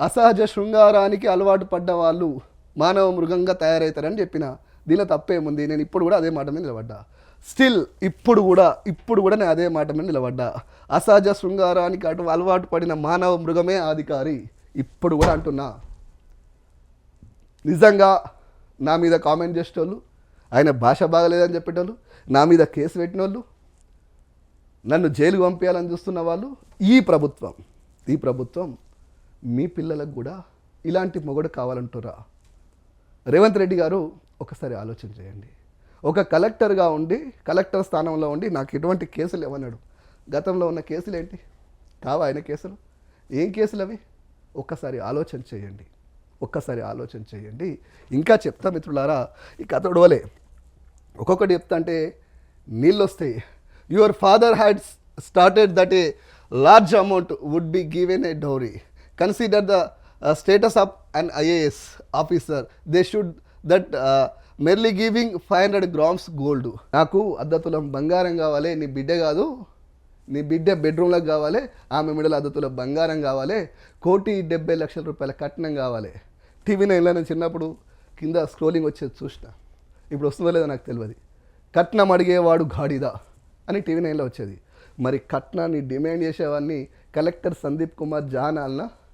అసహజ శృంగారానికి అలవాటు పడ్డ వాళ్ళు మానవ మృగంగా తయారవుతారని చెప్పిన దీనిలో తప్పేముంది? నేను ఇప్పుడు కూడా అదే మాట మీద నిలబడ్డా. స్టిల్ ఇప్పుడు కూడా ఇప్పుడు కూడా నేను అదే మాట మీద నిలబడ్డా. అసహజ శృంగారానికి అటు అలవాటు పడిన మానవ మృగమే అధికారి. ఇప్పుడు కూడా అంటున్నా. నిజంగా నా మీద కామెంట్ చేసేటోళ్ళు ఆయన భాష బాగలేదని చెప్పేటోళ్ళు నా మీద కేసు పెట్టినోళ్ళు నన్ను జైలు పంపించాలని చూస్తున్న వాళ్ళు ఈ ప్రభుత్వం ఈ ప్రభుత్వం మీ పిల్లలకు కూడా ఇలాంటి మొగుడు కావాలంటురా. రేవంత్ రెడ్డి గారు ఒకసారి ఆలోచన చేయండి. ఒక కలెక్టర్గా ఉండి కలెక్టర్ స్థానంలో ఉండి నాకు ఎటువంటి కేసులు ఇవ్వన్నాడు గతంలో ఉన్న కేసులు ఏంటి కావా ఆయన కేసులు? ఏం కేసులు అవి ఒక్కసారి ఆలోచన చేయండి. ఒక్కసారి ఆలోచన చేయండి. ఇంకా చెప్తా మిత్రులారా ఈ కథ ఉడవలే ఒక్కొక్కటి చెప్తా అంటే నీళ్ళు వస్తాయి your father had started that a large amount would be given a dowry. Consider the status of an IAS officer they should that merely giving five hundred grams gold నాకు అద్దతులం బంగారం కావాలి నీ బిడ్డ కాదు నీ బిడ్డ బెడ్రూమ్లకు కావాలి ఆమె మిడల అద్దతుల బంగారం కావాలి కోటి డెబ్బై లక్షల రూపాయల కట్నం కావాలి. టీవీ నైన్లో నేను చిన్నప్పుడు కింద స్క్రోలింగ్ వచ్చేది చూసిన. ఇప్పుడు వస్తుందో లేదో నాకు తెలియదు. కట్నం అడిగేవాడు గాడిదా అని టీవీ నైన్లో వచ్చేది. మరి కట్నాన్ని డిమాండ్ చేసేవాడిని కలెక్టర్ సందీప్ కుమార్ జాన్